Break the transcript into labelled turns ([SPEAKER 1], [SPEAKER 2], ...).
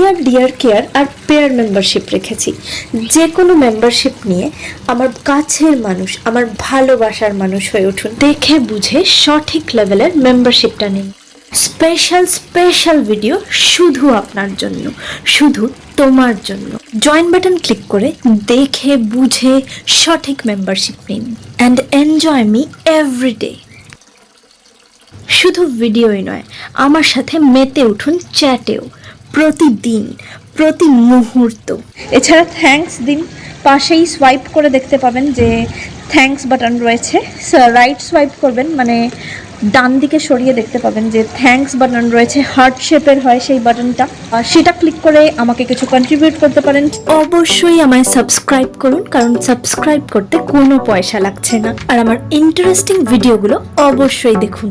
[SPEAKER 1] Near dear care আর পেয়ার membership রেখেছি। যে কোনো মেম্বারশিপ নিয়ে আমার কাছের মানুষ, আমার ভালোবাসার মানুষ হয়ে উঠুন। দেখে বুঝে সঠিক লেভেলের মেম্বারশিপটা নিন। স্পেশাল স্পেশাল ভিডিও শুধু আপনার জন্য, শুধু তোমার জন্য। জয়েন বাটন ক্লিক করে দেখে বুঝে সঠিক মেম্বারশিপ নিন অ্যান্ড এনজয় মি এভরিডে শুধু ভিডিওই নয়, আমার সাথে মেতে উঠুন চ্যাটেও প্রতিদিন, প্রতি মুহূর্ত।
[SPEAKER 2] এছাড়া থ্যাঙ্কস দিন পাশেই সোয়াইপ করে দেখতে পাবেন যে থ্যাঙ্কস বাটন রয়েছে। রাইট সোয়াইপ করবেন মানে ডান দিকে সরিয়ে দেখতে পাবেন যে থ্যাঙ্কস বাটন রয়েছে হার্ট শেপের হয় সেই বাটনটা আর সেটা ক্লিক করে আমাকে কিছু কন্ট্রিবিউট করতে পারেন।
[SPEAKER 1] অবশ্যই আমায় সাবস্ক্রাইব করুন, কারণ সাবস্ক্রাইব করতে কোনো পয়সা লাগছে না। আর আমার ইন্টারেস্টিং ভিডিওগুলো অবশ্যই দেখুন।